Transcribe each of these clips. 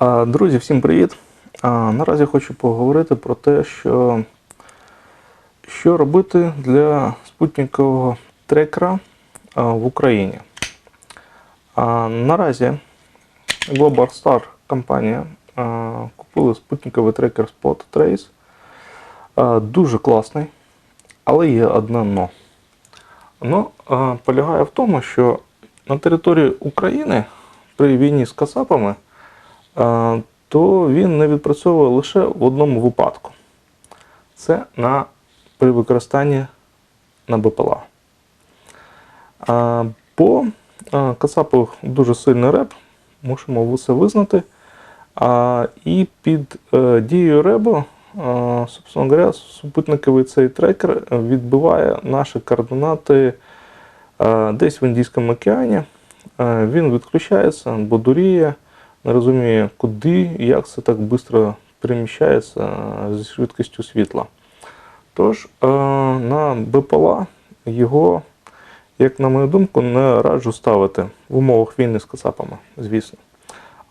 Друзі, всім привіт! Наразі хочу поговорити про те, що, що робити для спутникового трекера в Україні. Наразі Global Star компанія купила спутниковий трекер Spot Trace. Дуже класний, але є одне но. Но полягає в тому, що на території України при війні з Кацапами а, то він не відпрацьовує лише в одному випадку. Це на, при використанні на БПЛА. По а, дуже сильний реп, мусимо все визнати. І під е, дією ребу, а, собственно говоря, супутниковий цей трекер відбиває наші координати е, десь в Індійському океані. Е, Він відключається, бо дуріє, не розуміє, куди і як це так швидко переміщається е, зі швидкістю світла. Тож е, на БПЛА його, як на мою думку, не раджу ставити в умовах війни з кацапами, звісно.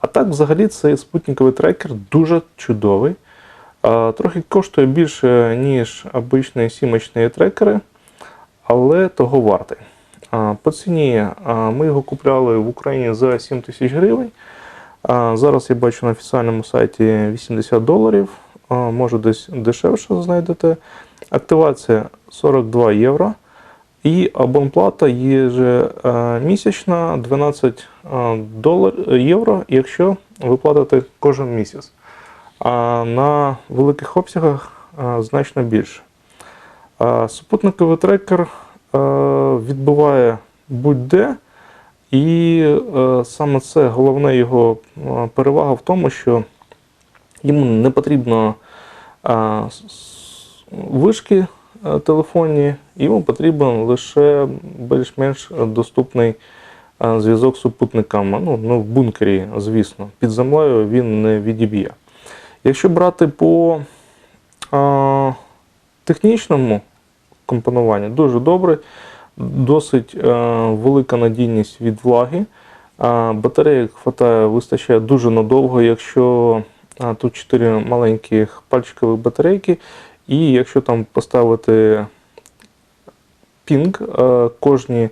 А так, взагалі, цей спутниковий трекер дуже чудовий. Е, Трохи коштує більше, ніж обичні сімочні трекери, але того вартий. По ціні ми його купляли в Україні за 7 тисяч гривень. Зараз я бачу на офіційному сайті 80 доларів. Може десь дешевше знайдете. Активація 42 євро. І абонплата є же місячна 12 е, долар, євро, якщо ви платите кожен місяць. А на великих обсягах значно більше. Супутниковий трекер відбуває будь-де, і е, саме це головна його е, перевага в тому, що йому не потрібно е, вишки телефонні, йому потрібен лише більш-менш доступний зв'язок з супутниками. Ну, ну, в бункері, звісно, під землею він не відіб'є. Якщо брати по технічному компонуванню, дуже добре, досить е, велика надійність від влаги. Батареїк хватає, вистачає дуже надовго, якщо тут 4 маленьких пальчикових батарейки, і якщо там поставити пінг е, кожні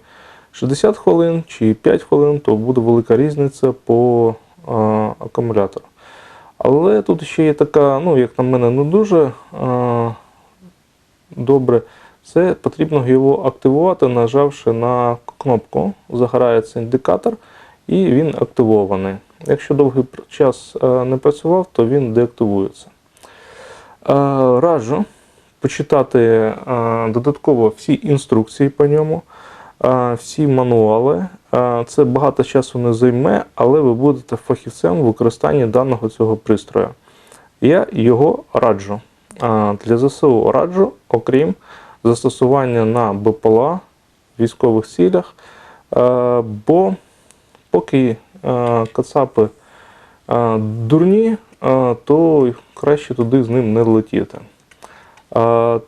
60 хвилин чи 5 хвилин, то буде велика різниця по е, акумулятору. Але тут ще є така, ну, як на мене, не дуже добре. Це потрібно його активувати, нажавши на кнопку. Загорається індикатор і він активований. Якщо довгий час е, не працював, то він деактивується. Е, Раджу почитати е, додатково всі інструкції по ньому, всі мануали. Це багато часу не займе, але ви будете фахівцем в використанні даного цього пристрою. Я його раджу. Для ЗСУ раджу, окрім застосування на БПЛА в військових цілях, е, бо поки е, кацапи е, дурні, то краще туди з ним не летіти. А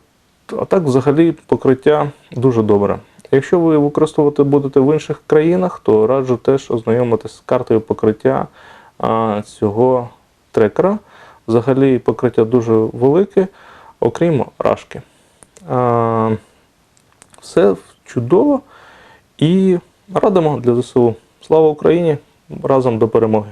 так, взагалі, покриття дуже добре. Якщо ви використовувати будете в інших країнах, то раджу теж ознайомитися з картою покриття цього трекера. Взагалі покриття дуже велике, окрім рашки. Все чудово і радимо для ЗСУ. Слава Україні! Разом до перемоги!